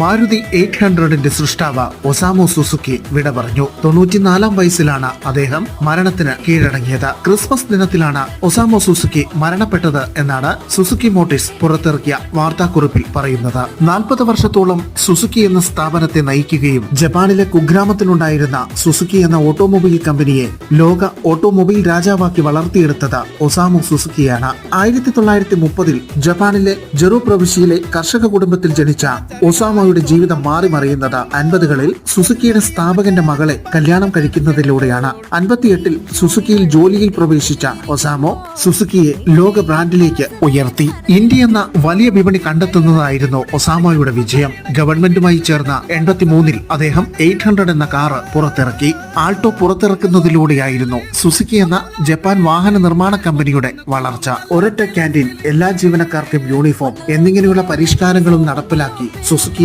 Maruti eight ഹൺഡ്രഡിന്റെ സൃഷ്ടാവ് ഒസാമോ Suzuki വിട പറഞ്ഞു. തൊണ്ണൂറ്റിനാലാം വയസ്സിലാണ് അദ്ദേഹം മരണത്തിന് കീഴടങ്ങിയത്. ക്രിസ്മസ് ദിനത്തിലാണ് ഒസാമോ സുസുക്കി മരണപ്പെട്ടത് എന്നാണ് സുസുക്കി മോട്ടോഴ്സ് പുറത്തിറക്കിയ വാർത്താക്കുറിപ്പിൽ പറയുന്നത്. നാൽപ്പത് വർഷത്തോളം സുസുക്കി എന്ന സ്ഥാപനത്തെ നയിക്കുകയും ജപ്പാനിലെ കുഗ്രാമത്തിലുണ്ടായിരുന്ന സുസുക്കി എന്ന ഓട്ടോമൊബൈൽ കമ്പനിയെ ലോക ഓട്ടോമൊബൈൽ രാജാവാക്കി വളർത്തിയെടുത്തത് ഒസാമോ സുസുക്കിയാണ്. ആയിരത്തി തൊള്ളായിരത്തി മുപ്പതിൽ ജപ്പാനിലെ ജെറു പ്രവിശ്യയിലെ കർഷക കുടുംബത്തിൽ ജനിച്ച ഒസാമോയുടെ ജീവിതം മാറി മറിയുന്നത് അൻപതുകളിൽ സുസുക്കിയുടെ സ്ഥാപകന്റെ മകളെ കല്യാണം കഴിക്കുന്നതിലൂടെയാണ്. അൻപത്തിയെട്ടിൽ സുസുക്കിയിൽ ജോലിയിൽ പ്രവേശിച്ച ഒസാമോ സുസുക്കിയെ ലോക ബ്രാൻഡിലേക്ക് ഉയർത്തി. ഇന്ത്യ എന്ന വലിയ വിപണി കണ്ടെത്തുന്നതായിരുന്നു ഒസാമോയുടെ വിജയം. ഗവൺമെന്റുമായി ചേർന്ന എൺപത്തിമൂന്നിൽ അദ്ദേഹം എയ്റ്റ് ഹൺഡ്രഡ് എന്ന കാറ് പുറത്തിറക്കി. ആൾട്ടോ പുറത്തിറക്കുന്നതിലൂടെയായിരുന്നു സുസുക്കി എന്ന ജപ്പാൻ വാഹന നിർമ്മാണ കമ്പനിയുടെ വളർച്ച. ഒരൊറ്റ ക്യാന്റീൻ എല്ലാ ജീവനക്കാർക്കും യൂണിഫോം എന്നിങ്ങനെയുള്ള പരിഷ്കാരങ്ങളും നടപ്പിലാക്കി സുസുക്കി